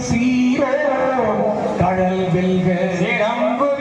Zero கடல் வெல்க சிறம்புவி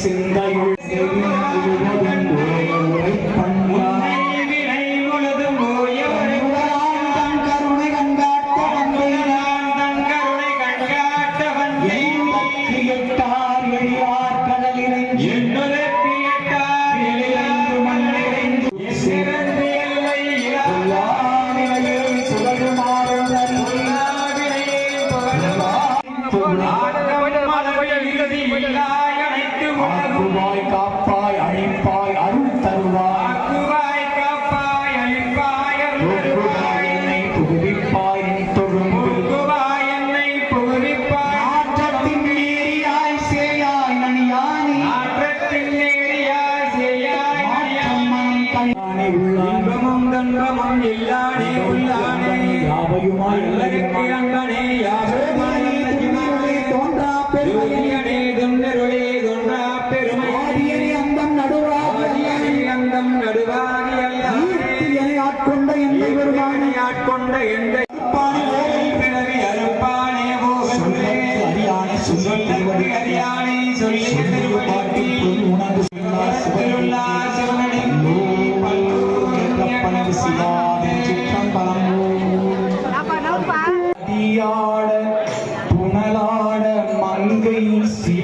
சிந்தையுள் செவியுவதும் conheci. Si,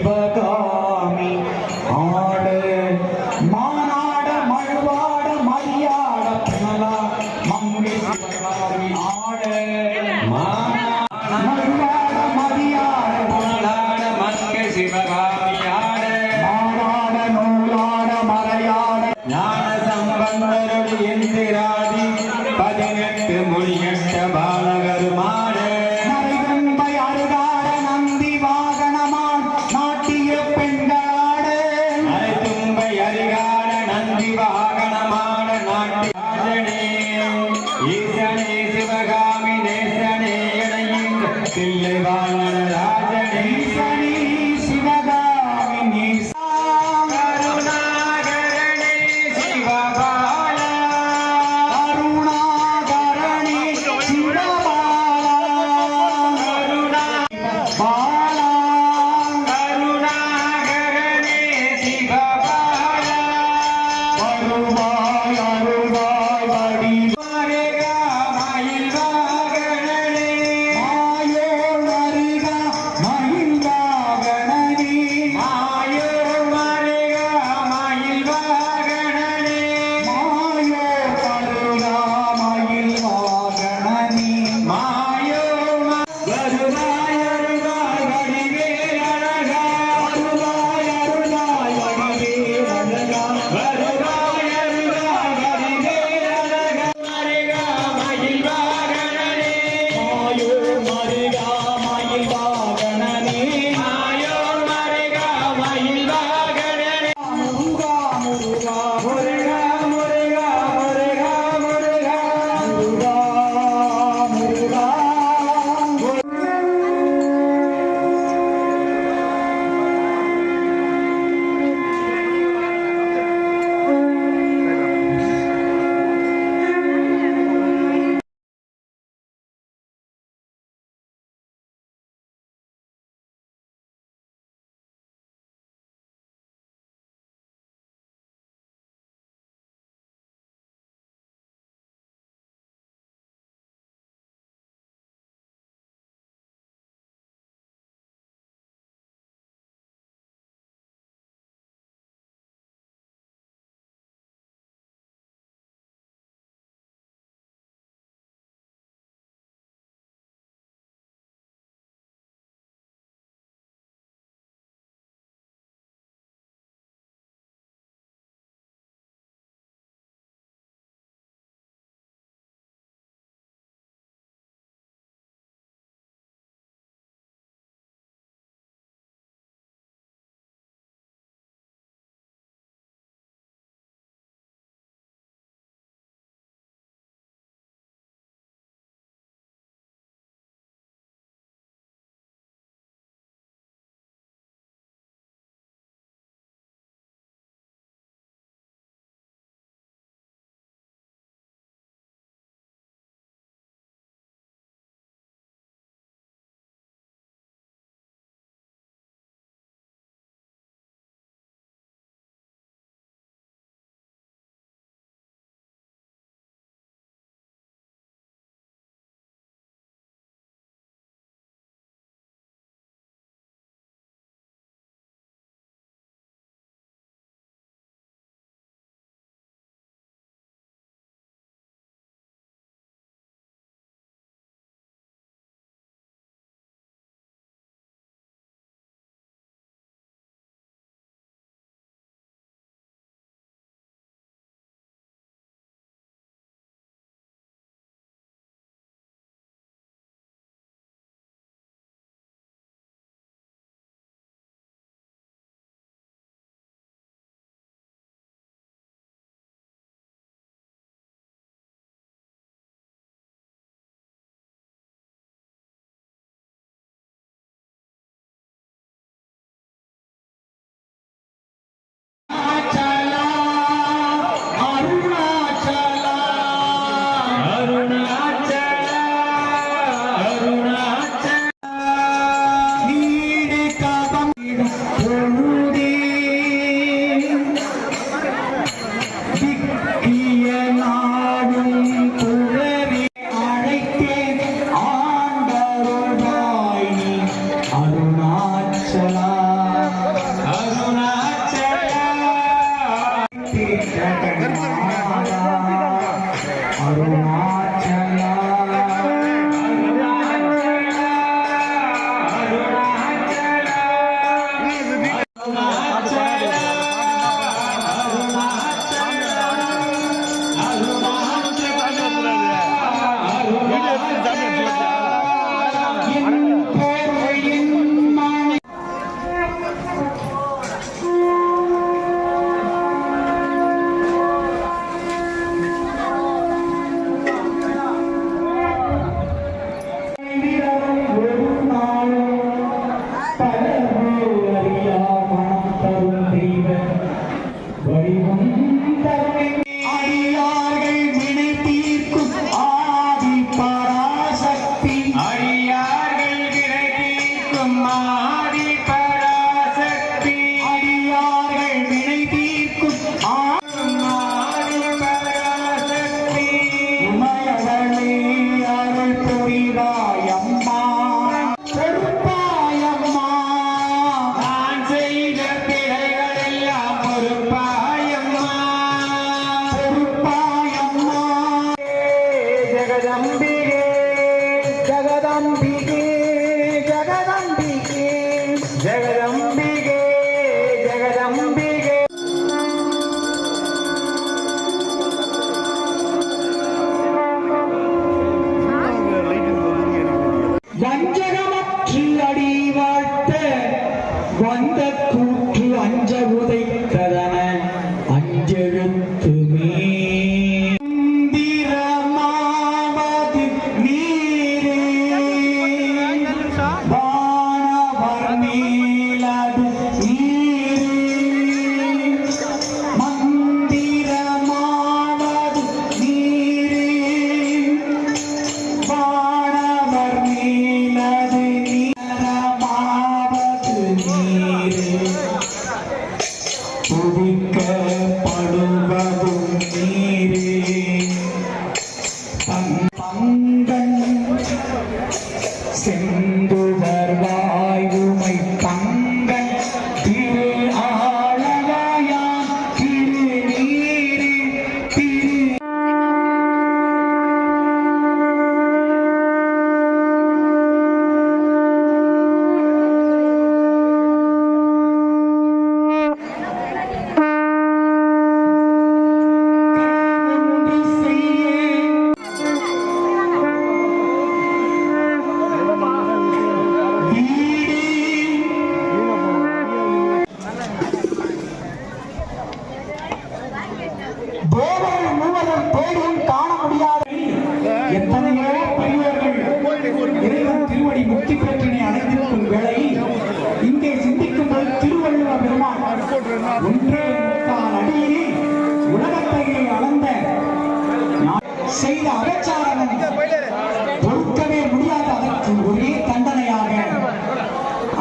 ಮಾಡಿ Llega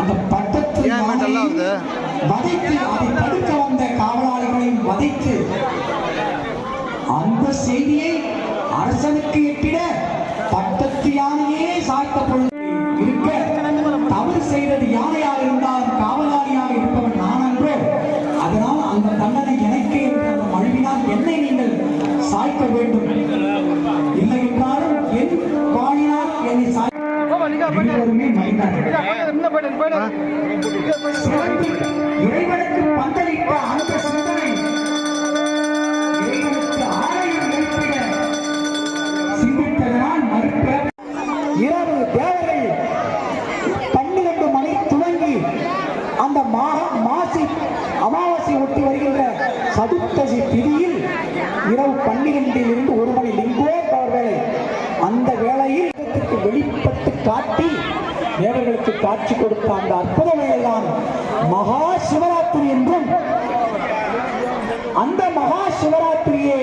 அந்த பட்டத்து யானையை வதைத்து அதை தடுக்க வந்த காவலாளிகளையும் வதைத்து அந்த செய்தியை அரசனுக்கு எட்டிட பட்டத்து யானையே சாய்த்த இருக்க தவறு செய்தது யானையாக இருந்தாலும் காவலாளியாக இருப்பவன் நான் அன்றோ. அதனால் அந்த தண்டனை எனக்கு என்ற மழுவினால் என்னை நீங்கள் சாய்க்க வேண்டும். இல்லை என்றாலும் என் வாழினால் என்னை சாய் சிறப்பு இறைவனுக்கு பந்தலிட்ட அந்த சிந்தனை இறைவனுக்கு ஆலயம் எழுப்பிட சிந்தித்ததனால் மறுக்க. இரவு தேவர்கள் பன்னிரண்டு மணி துவங்கி அந்த மாக மாசி அமாவாசை ஒட்டி வருகின்ற சதுர்த்தசி திதியில் இரவு பன்னிரெண்டில் இருந்து ஒரு மணி லிங்கோ வேலை அந்த வேளையில் வெளிப்பட்டு காட்டி தேவர்களுக்கு காட்சி கொடுத்த அந்த அற்புதமே எல்லாம் மகா சிவராத்திரி என்றும் அந்த மகா சிவராத்திரியை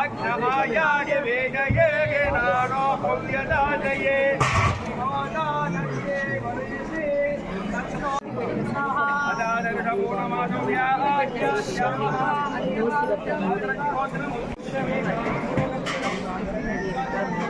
అగ్నమాయాయ వేగయే నాడో పుణ్యదాదయే అదానమాయ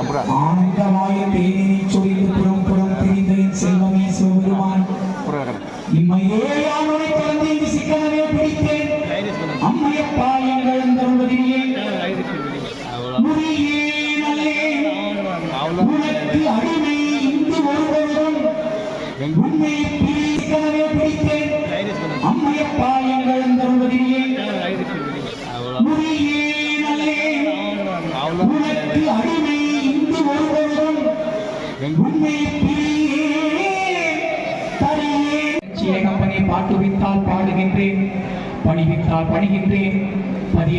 আমরা চরিত্র পরম্পরা பாட்டுவித்தால் பாடுகின்றேன். பணிவித்தால் பணிகின்றேன். பதிய